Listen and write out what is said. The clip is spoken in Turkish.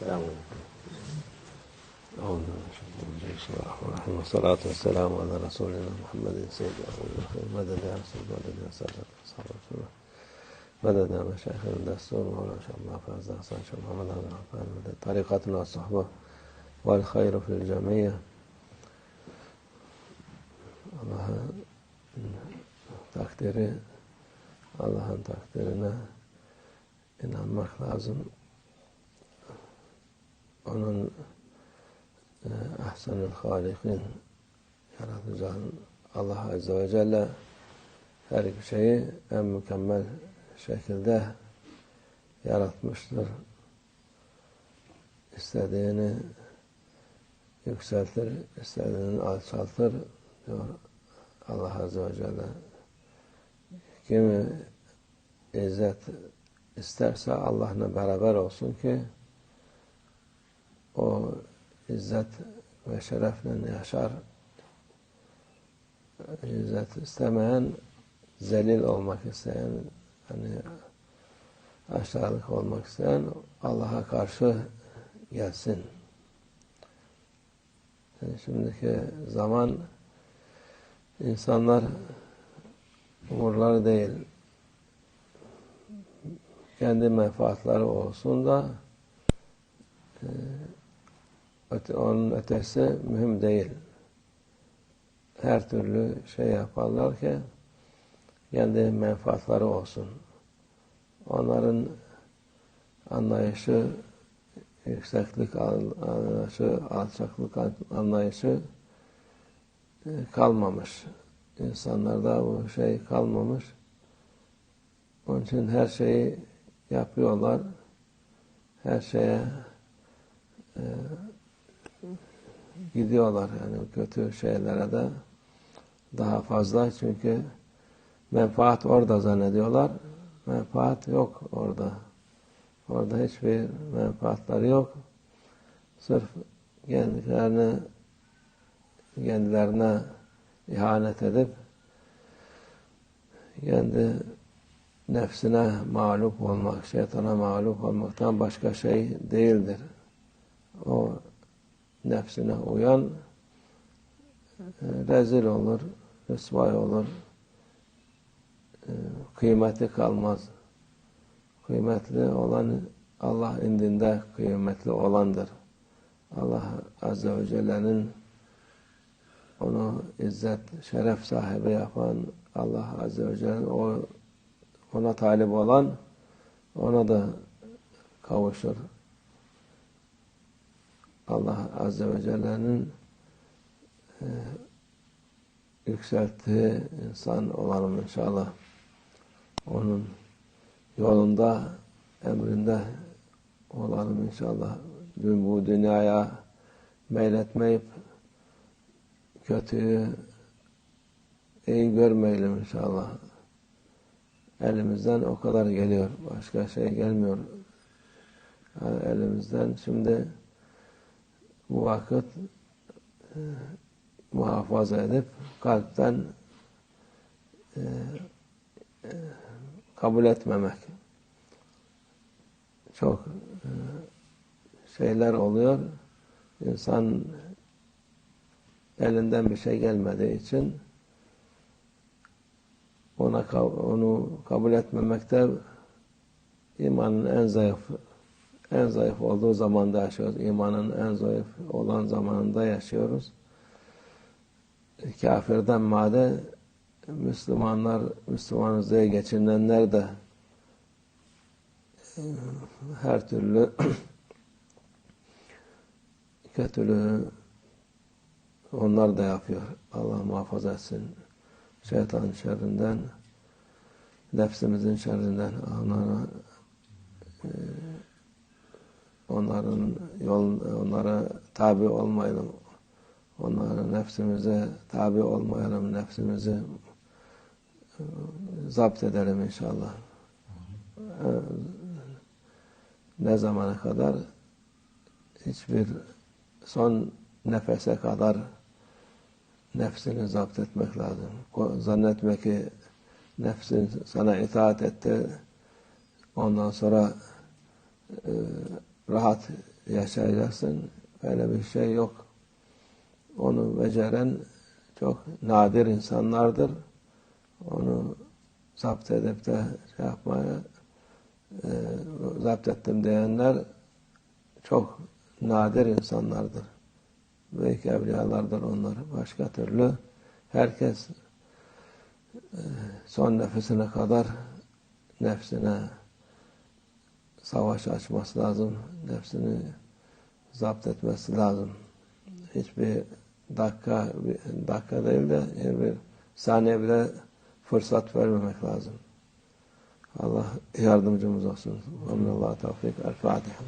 السلام عليكم. والصلاة والسلام على رسولنا محمد سيد أولي الخير مدد يا رسول مدد يا سادة أصحاب رسول الله مدد يا مشايخ الدستور. مولانا إن شاء الله فاز. حسن إن شاء الله هذا العفان مدد طريقتنا والصحبة والخير في الجميع. Allah'ın takdiri, Allah'ın takdirine inanmak lazım. Onun e, ahsenül halikin yaratıcının Allah Azze ve Celle her şeyi en mükemmel şekilde yaratmıştır. İstediğini yükseltir, istediğini alçaltır diyor Allah Azze ve Celle. Kimi izzet isterse Allah'la beraber olsun ki o izzet ve şerefle yaşar. İzzet istemeyen, zelil olmak isteyen, hani aşağılık olmak isteyen Allah'a karşı gelsin. Yani şimdiki zaman insanlar umurları değil kendi menfaatları olsun da e, onun ötesi mühim değil. Her türlü şey yaparlar ki kendi menfaatları olsun. Onların anlayışı yükseklik anlayışı, alçaklık anlayışı kalmamış. İnsanlarda bu şey kalmamış. Onun için her şeyi yapıyorlar. Her şeye e, gidiyorlar yani kötü şeylere de daha fazla çünkü menfaat orada zannediyorlar. Menfaat yok orada. Orada hiçbir menfaatları yok. Sırf kendilerine kendilerine ihanet edip kendi nefsine mağlup olmak, şeytana mağlup olmaktan başka şey değildir. O nefsine uyan rezil olur, rüsvay olur, kıymeti kalmaz. Kıymetli olan Allah indinde kıymetli olandır. Allah Azze ve Celle'nin onu izzet, şeref sahibi yapan Allah Azze ve Celle o ona talip olan ona da kavuşur. Allah Azze ve Celle'nin e, yükselttiği insan olalım inşallah. Onun yolunda, emrinde olalım inşallah. Dün bu dünyaya meyletmeyip kötüyü iyi görmeyelim inşallah. Elimizden o kadar geliyor. Başka şey gelmiyor. Yani elimizden şimdi vakit e, muhafaza edip kalpten e, e, kabul etmemek. Çok e, şeyler oluyor. İnsan elinden bir şey gelmediği için ona onu kabul etmemekte imanın en zayıf en zayıf olduğu zamanda yaşıyoruz. İmanın en zayıf olan zamanında yaşıyoruz. Kafirden made Müslümanlar, Müslümanız diye geçinenler de her türlü kötülüğü onlar da yapıyor. Allah muhafaza etsin. Şeytan şerrinden, nefsimizin şerrinden onlara e, onların yol onlara tabi olmayalım. Onlara nefsimize tabi olmayalım. Nefsimizi e, zapt edelim inşallah. E, ne zamana kadar hiçbir son nefese kadar nefsini zapt etmek lazım. Zannetme ki nefsin sana itaat etti. Ondan sonra e, rahat yaşayacaksın. Öyle bir şey yok. Onu beceren çok nadir insanlardır. Onu zapt edip de şey yapmaya e, zapt ettim diyenler çok nadir insanlardır. Büyük evliyalardır onları. Başka türlü herkes e, son nefesine kadar nefsine savaş açması lazım. Nefsini zapt etmesi lazım. Hiçbir dakika, bir dakika değil de bir saniye bile fırsat vermemek lazım. Allah yardımcımız olsun. Amin Allah tevfik. El Fatiha.